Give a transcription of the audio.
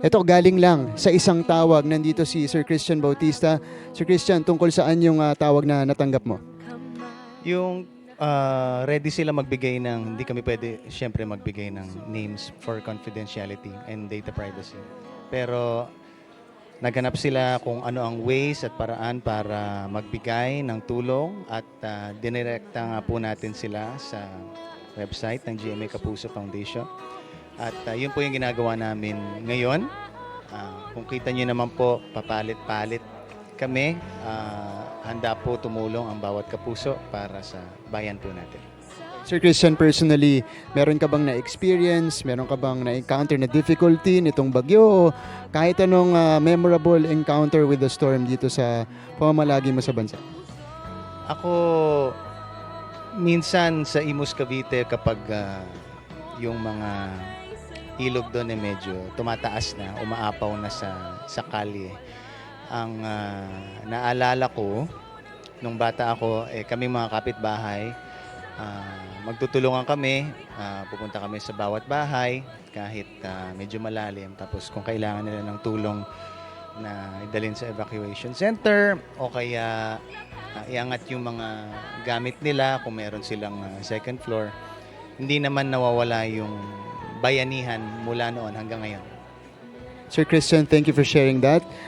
Ito, galing lang sa isang tawag. Nandito si Sir Christian Bautista. Sir Christian, tungkol saan yung ah, tawag na natanggap mo? Yung ah, ready sila magbigay ng, hindi kami pwede siyempre magbigay ng names for confidentiality and data privacy. Pero naghanap sila kung ano ang ways at paraan para magbigay ng tulong at uh, dinirekta nga po natin sila sa website ng GMA Kapuso Foundation. At ah, yun po yung ginagawa namin ngayon. Ah, kung kita nyo naman po, papalit-palit kami. Ah, handa po tumulong ang bawat kapuso para sa bayan po natin. Sir Christian, personally, meron ka bang na-experience, meron ka bang na-encounter na difficulty nitong bagyo o kahit anong ah, memorable encounter with the storm dito sa pamamalagi mo sa bansa? Ako, minsan sa Imus Cavite kapag ah, yung mga ilog doon ay medyo tumataas na, umaapaw na sa, sa kalye. Ang ah, naalala ko, nung bata ako, eh, kami mga kapitbahay, ah, magtutulungan kami, ah, pupunta kami sa bawat bahay, kahit ah, medyo malalim. Tapos kung kailangan nila ng tulong na idalhin sa evacuation center o kaya ah, iangat yung mga gamit nila kung meron silang ah, second floor, hindi naman nawawala yung bayanihan mula noon hanggang ngayon. Sir Christian, thank you for sharing that.